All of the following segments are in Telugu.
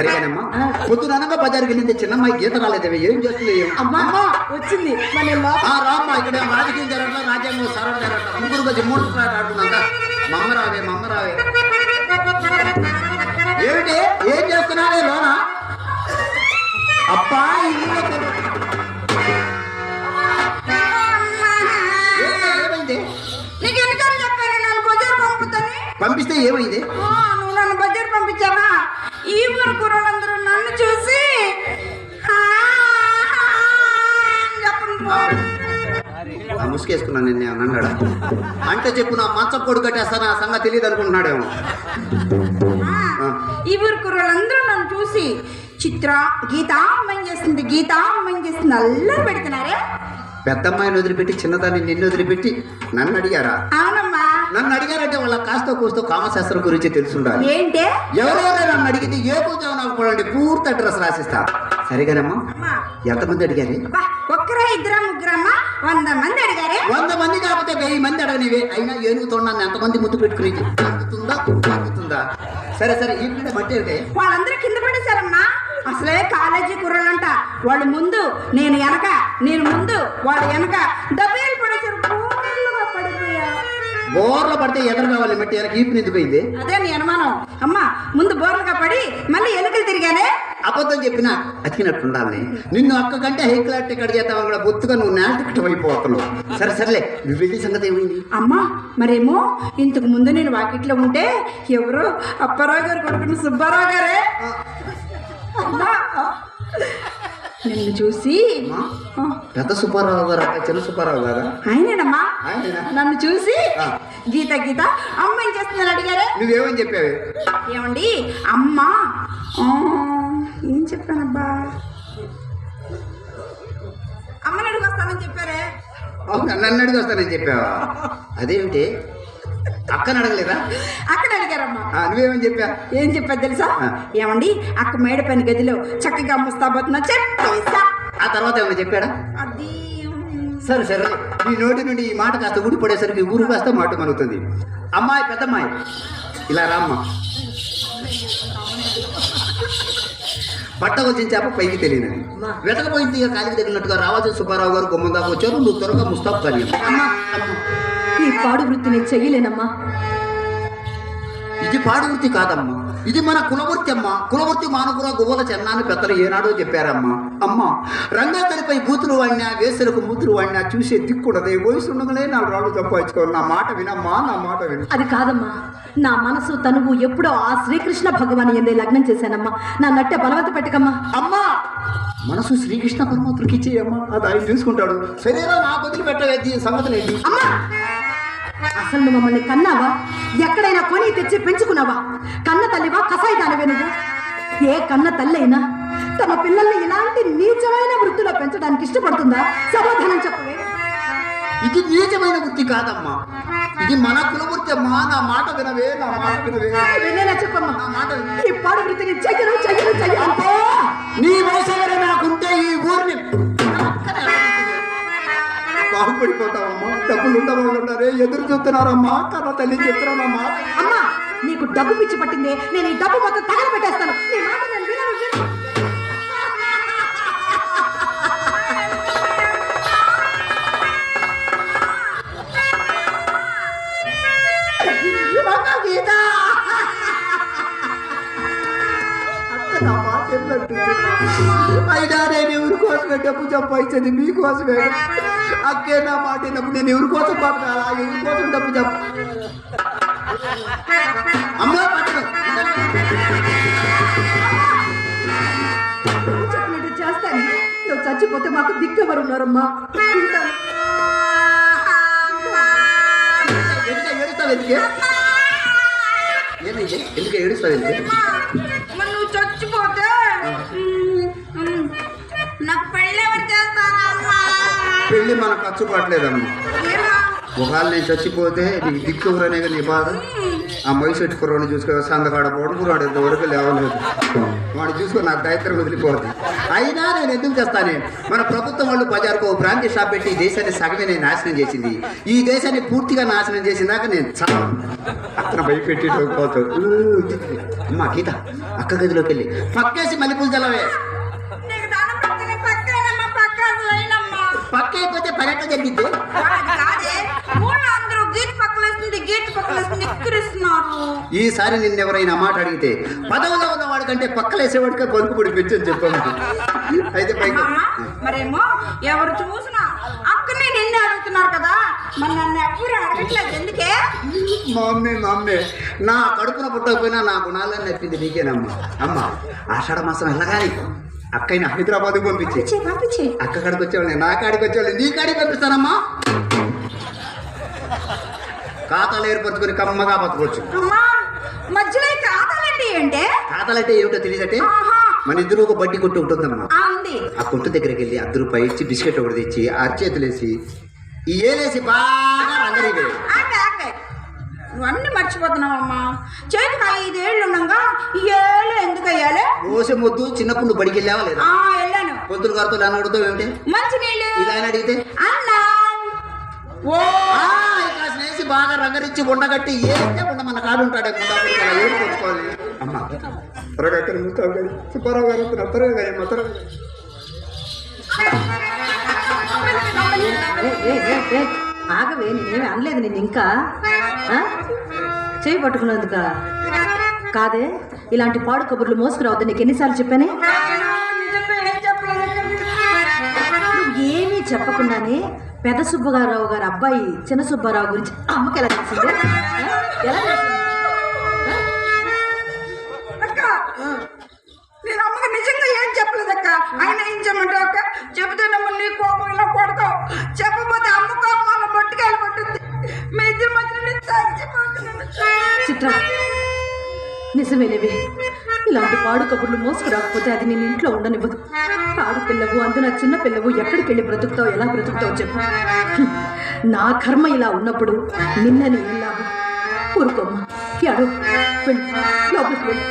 సరిగానమ్మా? పొద్దున అనగా బజార్కి వెళ్ళింది చిన్నమ్మాయి గీత రాలేదేవి ఏం చేస్తుంది ఏం? అమ్మా వచ్చింది రామ్మా ఇక్కడ రాజకీయం జరగట్లా రాజ్యాంగం సరళ జరగట్లా. ముగ్గురు వచ్చి మూడు ఆడుతున్నాక మమ్మరావే మమ్మరావే ఏమిటి? ఏం చేస్తున్నావే లోన? అబ్బా ఈ ఊళ్ళో ముసుకేసుకున్నాను నిన్న అన్నాడా అంటే చెప్పు నా మంచం కొడు కట్టేస్తాను ఆ సంగతి తెలియదు అనుకుంటున్నాడేమో. ఈ ఊరు నన్ను చూసి చిత్ర గీత అమ్మాయి చేస్తుంది గీత అమ్మాయి చేస్తుంది అల్లరి పెడుతున్నారే? పెద్దమ్మాయిని వదిలిపెట్టి చిన్నదాన్ని నిన్ను వదిలిపెట్టి నన్ను అడిగారా? అవునమ్మా. నన్ను అడిగారంటే వాళ్ళ కాస్త కూస్తో కామశాస్త్రం గురించి తెలుసుండాలి. ఏంటే? ఎవరైనా నన్ను అడిగితే ఏ పూజ పూర్తి అడ్రస్ రాసిస్తా. సరిగానమ్మా. ఎంతమంది అడిగారు? ఇద్దరా ముగ్గురమ్మా వంద మంది అడిగారే? వంద మంది కాకపోతే వెయ్యి మంది అడగనివే. అయినా ఏనుగుతున్నాను ఎంతమంది ముద్దు పెట్టుకుని తగ్గుతుందా తగ్గుతుందా సరే సరే ఈ పిల్ల మట్టి. వాళ్ళందరూ కింద పడేశారమ్మా. అసలే కాలేజీ కుర్రలంట వాళ్ళు ముందు నేను వెనక నేను ముందు వాళ్ళు వెనక. డబ్బేలు పడేశారు. పడిపోయా బోర్లో పడితే ఎదురు కావాలి మట్టి వెనక ఈపు నిండిపోయింది. అదే నీ అనుమానం. అమ్మా ముందు బోర్లుగా పడి మళ్ళీ వెనుకలు తిరిగానే? అబద్ధం చెప్పినా అతికినట్టు ఉండాలని. నిన్ను అక్క కంటే హై క్లాస్ టికెట్ చేద్దామని కూడా బొత్తుగా నువ్వు నేల టికెట్ అయిపోతున్నావు సరే సర్లే వెళ్ళి సంగతి ఏమైంది? అమ్మా మరేమో? ఇంతకు ముందు నేను వాకిట్లో ఉంటే ఎవరో అప్పారావు గారు కొడుకుని సుబ్బారావు గారే. అమ్మా నిన్ను చూసి పెద్ద సుబ్బారావు గారు చిన్న సుబ్బారావు గారా? ఆయనేనమ్మా? ఆయనేనా? నన్ను చూసి. గీత గీత అమ్మ ఏం చేస్తుందని అడిగారే? నువ్వేమని చెప్పావు? ఏమండి అమ్మ. ఏం చెప్పానబ్బా? అమ్మని అడిగి వస్తానని చెప్పారే. నన్ను అడిగి వస్తానని చెప్పావా? అదేమిటి అక్కని అడగలేదా? అక్కడ అడిగారమ్మా. నువ్వేమని చెప్పా? ఏం చెప్పారు తెలుసా. ఏమండి అక్క మేడ పని గదిలో చక్కగా ముస్తాబోతున్నా చెప్పేసా ఆ తర్వాత ఏమైనా చెప్పాడా? అది సరే సరే. నీ నోటి నుండి ఈ మాట కాస్త ఊడి పడేసరికి ఊరు కాస్త మాట మనుగుతుంది. అమ్మాయి పెద్దమ్మాయి. ఇలా రామ్మ. బట్ట వచ్చిన చేప పైకి తెలియనది వెతకపోయింది ఇక కాలికి తగిలినట్టుగా రావాల్సిన సుబ్బారావు గారు గుమ్మం దాకా వచ్చారు. నువ్వు త్వరగా ముస్తాబ్ కానీ అమ్మా. ఈ పాడు వృత్తిని చెయ్యలేనమ్మా ఇది పాడు వృత్తి కాదమ్మా. ఇది మన కులవృత్తి అమ్మా. కులవృత్తి మానకుల గువ్వల చెన్నాన్ని పెద్దలు ఏనాడో చెప్పారమ్మా. అమ్మా రంగస్థలిపై బూతులు వాడినా వేసలకు మూతులు వాడినా చూసే దిక్కుడదే వయసు ఉండగానే నా రాళ్ళు సంపాదించుకోవాలి నా మాట వినమ్మా నా మాట విను. అది కాదమ్మా. నా మనసు తనువు ఎప్పుడో ఆ శ్రీకృష్ణ భగవాన్ ఎందే లగ్నం చేశానమ్మా. నా నట్టె బలవంత పెట్టకమ్మా. అమ్మా! మనసు శ్రీకృష్ణ పరమాత్మకి ఇచ్చేయమ్మా. అది ఆయన చూసుకుంటాడు శరీరం నా బదులు పెట్టవేది సంగతి ఏంటి? అమ్మా! అసలు నువ్వు మమ్మల్ని కన్నావా? ఎక్కడైనా కొని తెచ్చి పెంచుకున్నావా? కన్న తల్లివా కసాయి దానివే నువ్వు? ఏ కన్న తల్లి అయినా తమ పిల్లల్ని ఇలాంటి నీచమైన వృత్తిలో పెంచడానికి ఇష్టపడుతుందా? సమాధానం చెప్పవే ఇది నీచమైన వృత్తి కాదమ్మా. ఇది మన కులవృత్తి అమ్మా. నా మాట వినవే నా మాట వినవే. వినేలా చెప్పమ్మా? నా మాట. ఈ పాడు వృత్తిని చెయ్యను చెయ్యను. చెయ్యను నీ వయసు నాకుంటే ఈ ఊరిని బాగుపడిపోతావమ్మా. డబ్బులు ఉండవాళ్ళు ఉన్నారే ఎదురు చూస్తున్నారమ్మా. కన్న తల్లి చెప్తున్నానమ్మా అమ్మా నీకు డబ్బు పిచ్చి పట్టింది. నేను ఈ డబ్బు మొత్తం తగల పెట్టేస్తాను అయినా నేను ఎవరి కోసమే డబ్బు సంపాదించేది మీకోసమే. అక్కే నా మాట విన్నప్పుడు నేను ఎవరి కోసం బతకాలా? ఎవరి కోసం డబ్బు చెప్ప అమ్మా చెప్పినట్టు చేస్తాను. నువ్వు చచ్చిపోతే మాకు దిక్కెవరు ఉన్నారమ్మా. ఎందుకు ఏడుస్తావు ఎందుకే? ఎందుకు ఏడుస్తావు ఎందుకు? పెళ్ళి మనకు ఖర్చు పడలేదమ్మా ఒకవేళ నేను చచ్చిపోతే నీ దిక్కు ఎవరనే కదా నీ బాధ? ఆ మైసెట్ కుర్రాడు చూసుకో సందకాడ పొడుకురాడు ఇంతవరకు లేవలేదు వాడు చూసుకో. నాకు దైత్రం వదిలిపోతుంది అయినా నేను ఎందుకు చేస్తానే మన ప్రభుత్వం వాళ్ళు బజార్కు ఓ బ్రాంతి షాప్ పెట్టి ఈ దేశాన్ని సగమే నేను నాశనం చేసింది. ఈ దేశాన్ని పూర్తిగా నాశనం చేసిందాక నేను చాలా అతను భయపెట్టి పోతావు అమ్మా గీత అక్క గదిలోకి వెళ్ళి. పక్కేసి మల్లెపూలు చల్లవే. పక్క అయిపోతే కాదే ఊళ్ళో అందరూ గీట్ వేస్తుంది గీట్ పక్కలు వేస్తుంది ఎక్కిరిస్తున్నారు. ఈసారి నిన్ను ఎవరైనా మాట అడిగితే పదవులో ఉన్నవాడి కంటే పక్కలేసేవాడికే పలుకు పొడి పెంచని చెప్పాను అయితే పైకి మరేమో ఎవరు చూసినా అక్కని నిన్ను అడుగుతున్నారు కదా. మరి నన్ను ఎవ్వరు అడగట్లేదు ఎందుకే? మా అమ్మే మా అమ్మే నా కడుపున పుట్టకపోయినా నా గుణాలను నెప్పింది నీకేనమ్మా. అమ్మ ఆషాఢ మాసం వెళ్ళగాని అక్కని హైదరాబాద్ పంపించి. పంపించే అక్క కాడికి వచ్చేవాళ్ళని నా కాడికి వచ్చేవాళ్ళని నీ కాడికి పంపిస్తానమ్మా. ఖాతాలు ఏర్పరచుకొని కమ్మగా బతకొచ్చు. మధ్యలో ఈ ఖాతాలండి అంటే? ఖాతాలంటే ఏమిటో తెలియదంటే మన ఇద్దరు ఒక బడ్డీ కొట్టు ఉంటుందమ్మా ఆ కొట్టు దగ్గరికి వెళ్ళి అర్ధ రూపాయి ఇచ్చి బిస్కెట్ ఒకటి తెచ్చి అరచేతులేసి ఏలేసి బాగా రంగరీవే నువ్వు అన్ని మర్చిపోతున్నావమ్మా చేతికి ఐదేళ్ళు ఉండగా ఈ ఏళ్ళు ఎందుకు అయ్యాలి? మోసే మొద్దు చిన్నప్పుడు బడికి వెళ్ళావా లేదా? ఆ వెళ్ళాను. పొద్దుల గారితో ఇలా అడుగుతావు ఏమిటి? మంచి నీళ్ళు. ఇలా అడిగితే? అన్నా. ఓ. స్నేసి బాగా రంగరించి ఉండగట్టి ఏస్తే ఉండ మన కాడు ఉంటాడే ముందా అలా ఏడు కొట్టుకోవాలి అమ్మ. త్వరగా అక్కడ ముస్తావు కానీ సుబ్బారావు గారు వస్తున్నారు. త్వరగా కానీ అమ్మ త్వరగా ఏ, ఆగవే నేనేమి అనలేదు నేను ఇంకా. ఆ? చేయి పట్టుకున్నందుక. కాదే ఇలాంటి పాడు కబుర్లు మోసుకురావద్దు నీకు ఎన్నిసార్లు చెప్పానే? ఏమీ చెప్పకుండానే పెద్ద సుబ్బగారావు గారు అబ్బాయి చిన్న సుబ్బారావు గురించి అమ్మకి ఎలా తెలిసిందే? ఎలా నిజమేలేవే. ఇలాంటి పాడు కబుర్లు మోసుకురాకపోతే అది నేను ఇంట్లో ఉండనివ్వదు. ఆడపిల్లవు అందున చిన్న పిల్లవు ఎక్కడికి వెళ్ళి బ్రతుకుతావు ఎలా బ్రతుకుతావు చెప్పు. నా కర్మ ఇలా ఉన్నప్పుడు నిన్నని ఏం లాభం ఊరుకోమ్మ. ఎడు వెళ్ళి. లోపలికి వెళ్ళి.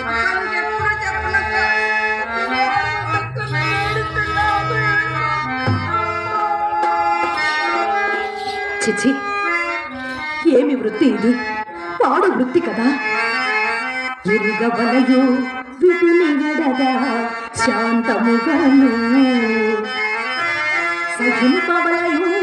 చిచి ఏమి వృత్తి ఇది? పాడు వృత్తి కదా. ఎరుగవలయు విధుని శాంతముగను. సహింపవలయు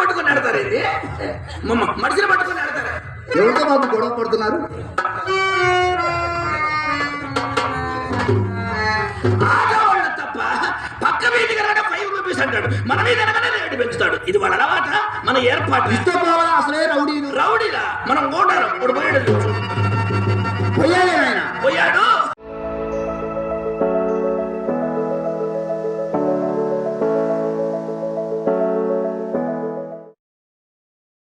పట్టుకొని ఆడతారు ఇది? మమ్మ మనుషులు పట్టుకొని ఆడతారు? ఎవరితో బాబు గొడవ పడుతున్నారు? ఆడవాళ్ళ తప్ప పక్క వీధి కనుక ఫైవ్ రూపీస్ అంటాడు. మన మీద అనగానే రేటు పెంచుతాడు. ఇది వాళ్ళ అలవాట మన ఏర్పాటు. పోవాలా అసలే రౌడీలు. రౌడీలా? మనం ఓడారం ఇప్పుడు పోయాడు